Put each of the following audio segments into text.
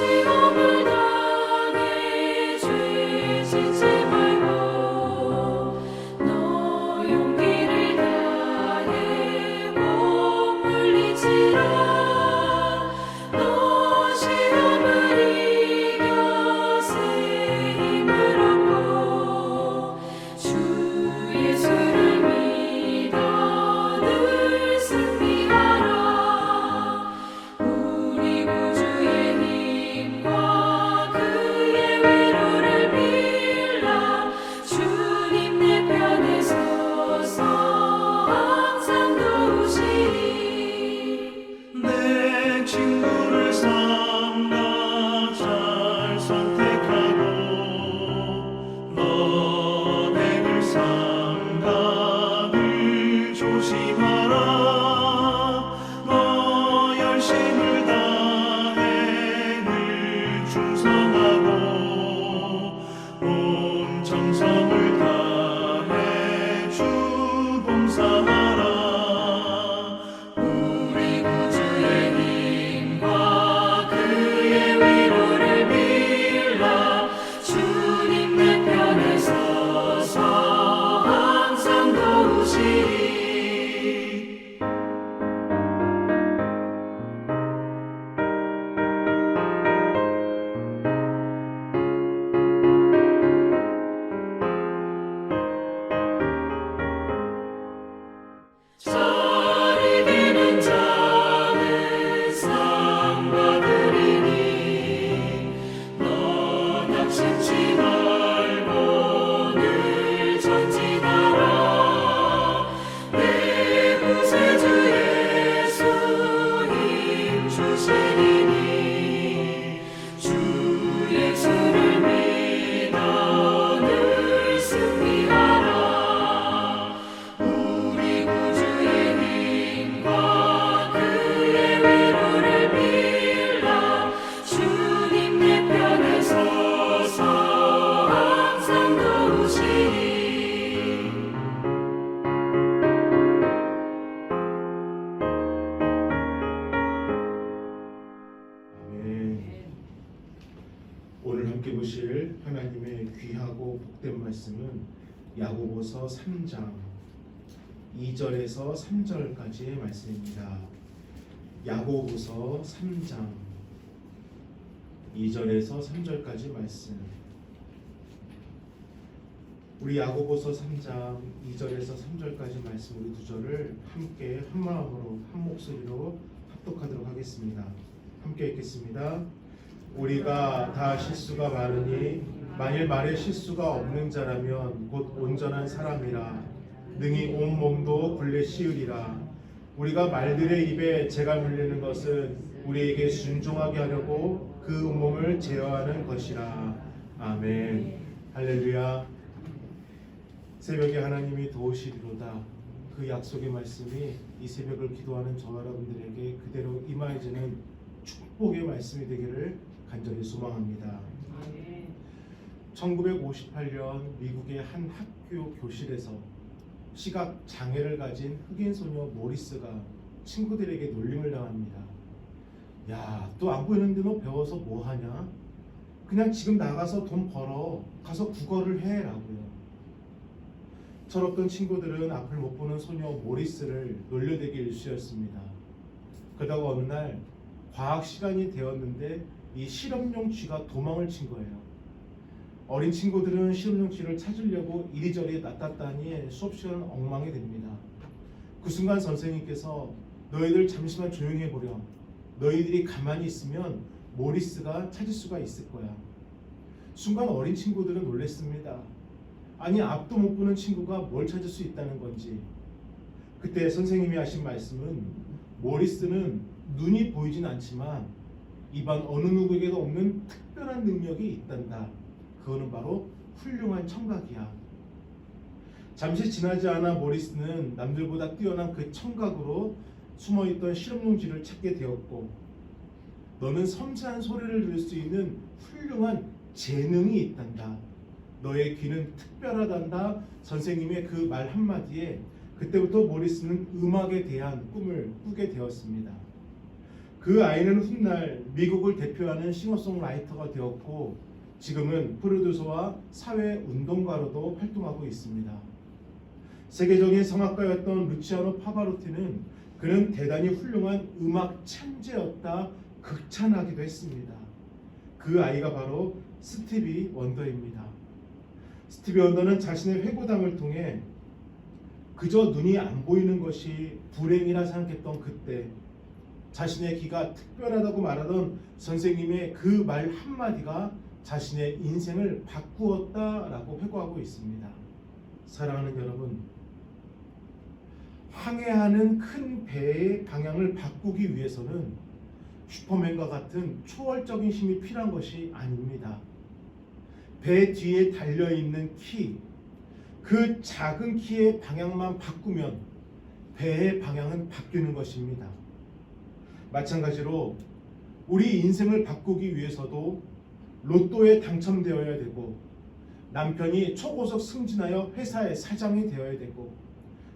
너 보실 하나님의 귀하고 복된 말씀은 야고보서 3장 2절에서 3절까지의 말씀입니다. 야고보서 3장 2절에서 3절까지 말씀. 우리 야고보서 3장 2절에서 3절까지 말씀 우리 두 절을 함께 한 마음으로 한 목소리로 합독하도록 하겠습니다. 함께 읽겠습니다. 우리가 다 실수가 많으니 만일 말에 실수가 없는 자라면 곧 온전한 사람이라. 능히 온 몸도 굴레 씌우리라. 우리가 말들의 입에 재가 물리는 것은 우리에게 순종하게 하려고 그 온몸을 제어하는 것이라. 아멘. 할렐루야. 새벽에 하나님이 도우시리로다. 그 약속의 말씀이 이 새벽을 기도하는 저와 여러분들에게 그대로 임하여지는 축복의 말씀이 되기를 간절히 소망합니다. 1958년 미국의 한 학교 교실에서 시각 장애를 가진 흑인 소녀 모리스가 친구들에게 놀림을 당합니다. 야, 또 안 보이는데 너 배워서 뭐 하냐? 그냥 지금 나가서 돈 벌어. 가서 국어를 해라고요. 철없던 친구들은 앞을 못 보는 소녀 모리스를 놀려대기 일쑤였습니다. 그러다가 어느 날 과학 시간이 되었는데 이 실험용 쥐가 도망을 친 거예요. 어린 친구들은 실험용 쥐를 찾으려고 이리저리 났다따니 수업 시간은 엉망이 됩니다. 그 순간 선생님께서 너희들 잠시만 조용히 해보렴. 너희들이 가만히 있으면 모리스가 찾을 수가 있을 거야. 순간 어린 친구들은 놀랬습니다. 아니 앞도 못 보는 친구가 뭘 찾을 수 있다는 건지. 그때 선생님이 하신 말씀은 모리스는 눈이 보이진 않지만 이반 어느 누구에게도 없는 특별한 능력이 있단다. 그거는 바로 훌륭한 청각이야. 잠시 지나지 않아 모리스는 남들보다 뛰어난 그 청각으로 숨어있던 실험용지를 찾게 되었고 너는 섬세한 소리를 들을 수 있는 훌륭한 재능이 있단다. 너의 귀는 특별하단다. 선생님의 그 말 한마디에 그때부터 모리스는 음악에 대한 꿈을 꾸게 되었습니다. 그 아이는 훗날 미국을 대표하는 싱어송라이터가 되었고 지금은 프로듀서와 사회 운동가로도 활동하고 있습니다. 세계적인 성악가였던 루치아노 파바로티는 그는 대단히 훌륭한 음악 천재였다 극찬하기도 했습니다. 그 아이가 바로 스티비 원더입니다. 스티비 원더는 자신의 회고담을 통해 그저 눈이 안 보이는 것이 불행이라 생각했던 그때 자신의 귀가 특별하다고 말하던 선생님의 그 말 한마디가 자신의 인생을 바꾸었다라고 회고하고 있습니다. 사랑하는 여러분, 항해하는 큰 배의 방향을 바꾸기 위해서는 슈퍼맨과 같은 초월적인 힘이 필요한 것이 아닙니다. 배 뒤에 달려 있는 키, 그 작은 키의 방향만 바꾸면 배의 방향은 바뀌는 것입니다. 마찬가지로 우리 인생을 바꾸기 위해서도 로또에 당첨되어야 되고 남편이 초고속 승진하여 회사의 사장이 되어야 되고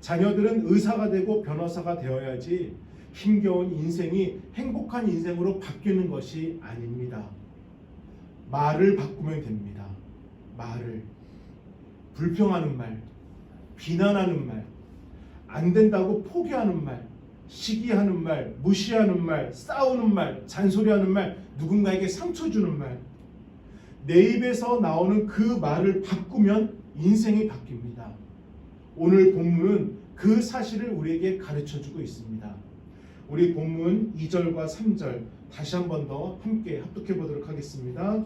자녀들은 의사가 되고 변호사가 되어야지 힘겨운 인생이 행복한 인생으로 바뀌는 것이 아닙니다. 말을 바꾸면 됩니다. 말을 불평하는 말, 비난하는 말, 안 된다고 포기하는 말, 시기하는 말, 무시하는 말, 싸우는 말, 잔소리하는 말, 누군가에게 상처 주는 말. 내 입에서 나오는 그 말을 바꾸면 인생이 바뀝니다. 오늘 본문은 그 사실을 우리에게 가르쳐 주고 있습니다. 우리 본문 2절과 3절 다시 한 번 더 함께 합독해 보도록 하겠습니다.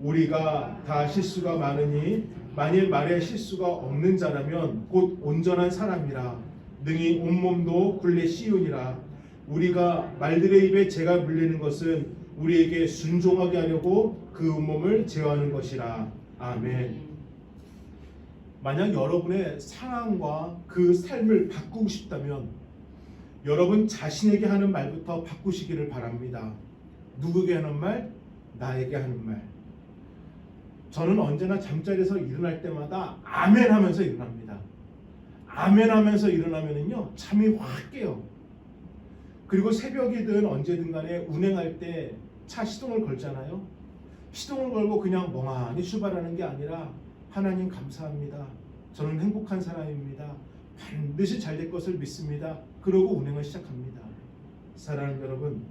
우리가 다 실수가 많으니 만일 말에 실수가 없는 자라면 곧 온전한 사람이라 능히 온몸도 굴레 씌우니라 우리가 말들의 입에 죄가 물리는 것은 우리에게 순종하게 하려고 그 온몸을 제어하는 것이라 아멘. 만약 여러분의 상황과 그 삶을 바꾸고 싶다면 여러분 자신에게 하는 말부터 바꾸시기를 바랍니다. 누구에게 하는 말? 나에게 하는 말. 저는 언제나 잠자리에서 일어날 때마다 아멘 하면서 일어납니다. 아멘 하면서 일어나면은요, 잠이 확 깨요. 그리고 새벽이든 언제든 간에 운행할 때 차 시동을 걸잖아요. 시동을 걸고 그냥 멍하니 출발하는 게 아니라 하나님 감사합니다. 저는 행복한 사람입니다. 반드시 잘 될 것을 믿습니다. 그러고 운행을 시작합니다. 사랑하는 여러분,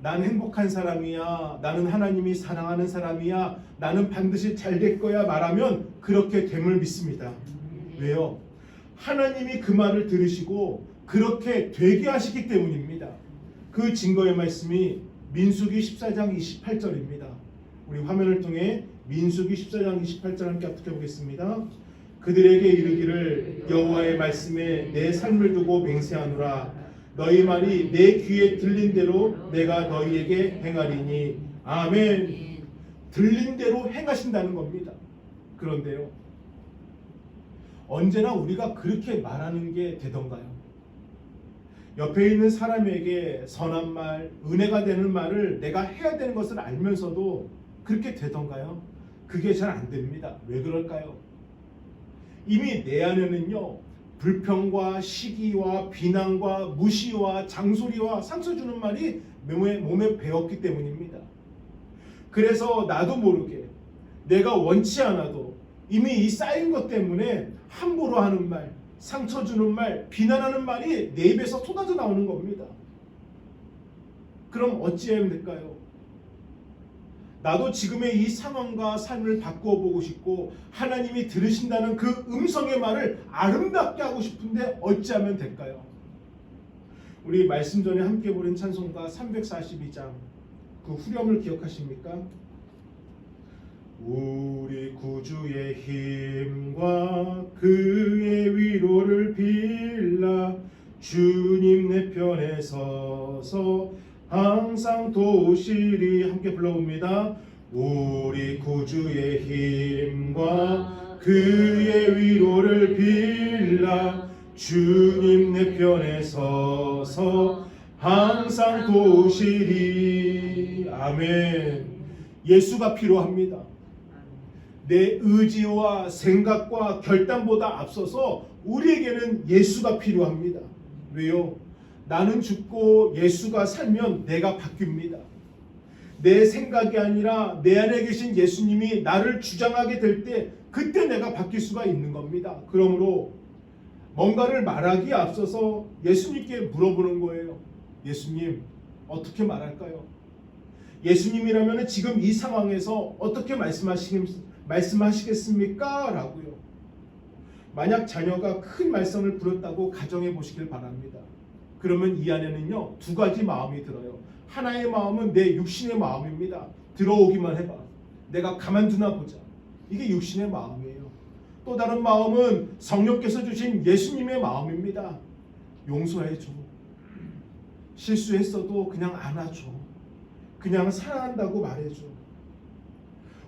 난 행복한 사람이야. 나는 하나님이 사랑하는 사람이야. 나는 반드시 잘 될 거야 말하면 그렇게 됨을 믿습니다. 왜요? 하나님이 그 말을 들으시고 그렇게 되게 하시기 때문입니다. 그 증거의 말씀이 민수기 14장 28절입니다. 우리 화면을 통해 민수기 14장 28절 함께 합독해 보겠습니다. 그들에게 이르기를 여호와의 말씀에 내 삶을 두고 맹세하노라 너희 말이 내 귀에 들린 대로 내가 너희에게 행하리니 아멘. 들린 대로 행하신다는 겁니다. 그런데요. 언제나 우리가 그렇게 말하는 게 되던가요? 옆에 있는 사람에게 선한 말, 은혜가 되는 말을 내가 해야 되는 것을 알면서도 그렇게 되던가요? 그게 잘 안 됩니다. 왜 그럴까요? 이미 내 안에는요, 불평과 시기와 비난과 무시와 장소리와 상처 주는 말이 몸에, 몸에 배었기 때문입니다. 그래서 나도 모르게 내가 원치 않아도 이미 이 쌓인 것 때문에 함부로 하는 말, 상처 주는 말, 비난하는 말이 내 입에서 쏟아져 나오는 겁니다. 그럼 어찌해야 될까요? 나도 지금의 이 상황과 삶을 바꾸어 보고 싶고 하나님이 들으신다는 그 음성의 말을 아름답게 하고 싶은데 어찌하면 될까요? 우리 말씀 전에 함께 부른 찬송가 342장 그 후렴을 기억하십니까? 우리 구주의 힘과 그의 위로를 빌라 주님 내 편에 서서 항상 도우시리 함께 불러봅니다. 우리 구주의 힘과 그의 위로를 빌라 주님 내 편에 서서 항상 도우시리 아멘 예수가 필요합니다. 내 의지와 생각과 결단보다 앞서서 우리에게는 예수가 필요합니다. 왜요? 나는 죽고 예수가 살면 내가 바뀝니다. 내 생각이 아니라 내 안에 계신 예수님이 나를 주장하게 될 때 그때 내가 바뀔 수가 있는 겁니다. 그러므로 뭔가를 말하기에 앞서서 예수님께 물어보는 거예요. 예수님, 어떻게 말할까요? 예수님이라면 지금 이 상황에서 어떻게 말씀하시, 말씀하시겠습니까? 라고요. 만약 자녀가 큰 말썽을 부렸다고 가정해 보시길 바랍니다. 그러면 이 안에는요, 두 가지 마음이 들어요. 하나의 마음은 내 육신의 마음입니다. 들어오기만 해봐. 내가 가만두나 보자. 이게 육신의 마음이에요. 또 다른 마음은 성령께서 주신 예수님의 마음입니다. 용서해줘. 실수했어도 그냥 안아줘. 그냥 사랑한다고 말해줘.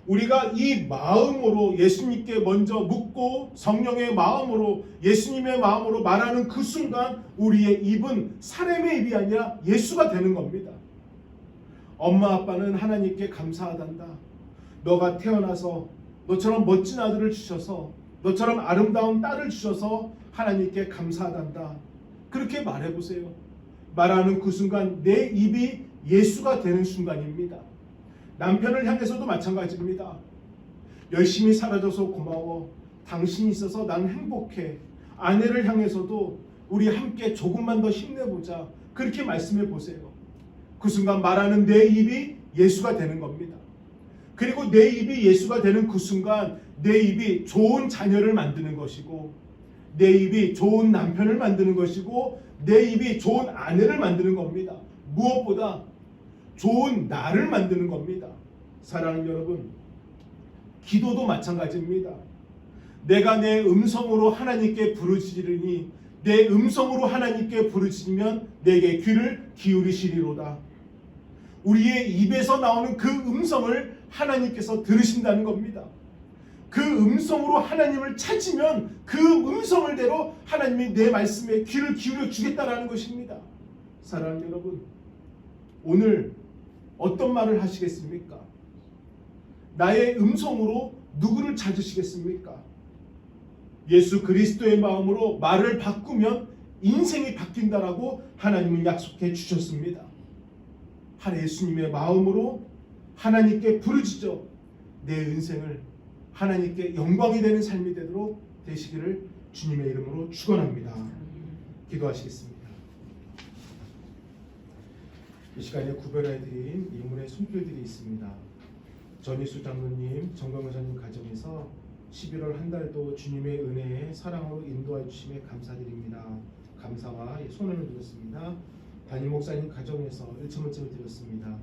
우리가 이 마음으로 예수님께 먼저 묻고 성령의 마음으로 예수님의 마음으로 말하는 그 순간 우리의 입은 사람의 입이 아니라 예수가 되는 겁니다. 엄마 아빠는 하나님께 감사하단다. 너가 태어나서 너처럼 멋진 아들을 주셔서 너처럼 아름다운 딸을 주셔서 하나님께 감사하단다. 그렇게 말해 보세요. 말하는 그 순간 내 입이 예수가 되는 순간입니다. 남편을 향해서도 마찬가지입니다. 열심히 살아줘서 고마워. 당신이 있어서 난 행복해. 아내를 향해서도 우리 함께 조금만 더 힘내보자. 그렇게 말씀해 보세요. 그 순간 말하는 내 입이 예수가 되는 겁니다. 그리고 내 입이 예수가 되는 그 순간 내 입이 좋은 자녀를 만드는 것이고 내 입이 좋은 남편을 만드는 것이고 내 입이 좋은 아내를 만드는 겁니다. 무엇보다 좋은 나를 만드는 겁니다. 사랑하는 여러분, 기도도 마찬가지입니다. 내가 내 음성으로 하나님께 부르짖으니 내 음성으로 하나님께 부르짖으면 내게 귀를 기울이시리로다. 우리의 입에서 나오는 그 음성을 하나님께서 들으신다는 겁니다. 그 음성으로 하나님을 찾으면 그 음성을 대로 하나님이 내 말씀에 귀를 기울여 주겠다라는 것입니다. 사랑하는 여러분, 오늘 어떤 말을 하시겠습니까? 나의 음성으로 누구를 찾으시겠습니까? 예수 그리스도의 마음으로 말을 바꾸면 인생이 바뀐다라고 하나님은 약속해 주셨습니다. 한 예수님의 마음으로 하나님께 부르짖어 내 인생을 하나님께 영광이 되는 삶이 되도록 되시기를 주님의 이름으로 축원합니다. 기도하시겠습니다. 이 시간에 구별해 드린 이문의 손길들이 있습니다. 전희수 장로님, 정광호사님 가정에서 11월 한 달도 주님의 은혜에 사랑으로 인도해 주심에 감사드립니다. 감사와 손을 드렸습니다. 담임 목사님 가정에서 1천문쯤을 드렸습니다.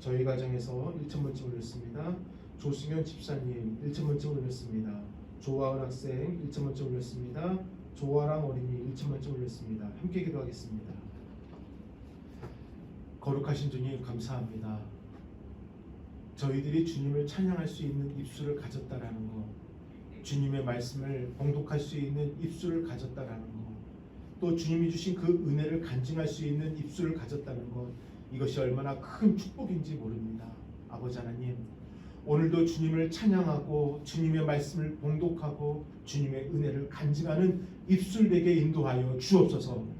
저희 가정에서 1천문쯤 올렸습니다. 조승현 집사님 1천문쯤 올렸습니다. 조아은 학생 1천문쯤 올렸습니다. 조아랑 어린이 1천문쯤 올렸습니다. 함께 기도하겠습니다. 거룩하신 주님 감사합니다. 저희들이 주님을 찬양할 수 있는 입술을 가졌다라는 것, 주님의 말씀을 봉독할 수 있는 입술을 가졌다라는 것, 또 주님이 주신 그 은혜를 간증할 수 있는 입술을 가졌다는 것, 이것이 얼마나 큰 축복인지 모릅니다. 아버지 하나님, 오늘도 주님을 찬양하고 주님의 말씀을 봉독하고 주님의 은혜를 간증하는 입술 되게 인도하여 주옵소서.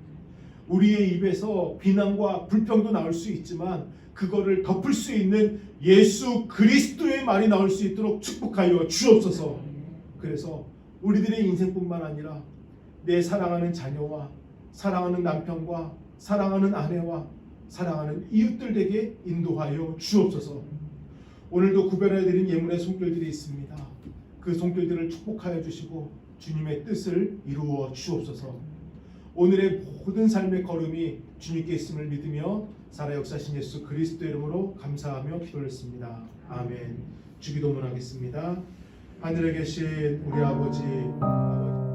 우리의 입에서 비난과 불평도 나올 수 있지만 그거를 덮을 수 있는 예수 그리스도의 말이 나올 수 있도록 축복하여 주옵소서. 그래서 우리들의 인생뿐만 아니라 내 사랑하는 자녀와 사랑하는 남편과 사랑하는 아내와 사랑하는 이웃들에게 인도하여 주옵소서. 오늘도 구별해 드린 예물의 손길들이 있습니다. 그 손길들을 축복하여 주시고 주님의 뜻을 이루어 주옵소서. 오늘의 모든 삶의 걸음이 주님께 있음을 믿으며 살아 역사신 예수 그리스도 이름으로 감사하며 기도했습니다. 아멘. 주기도문 하겠습니다. 하늘에 계신 우리 아버지 아버지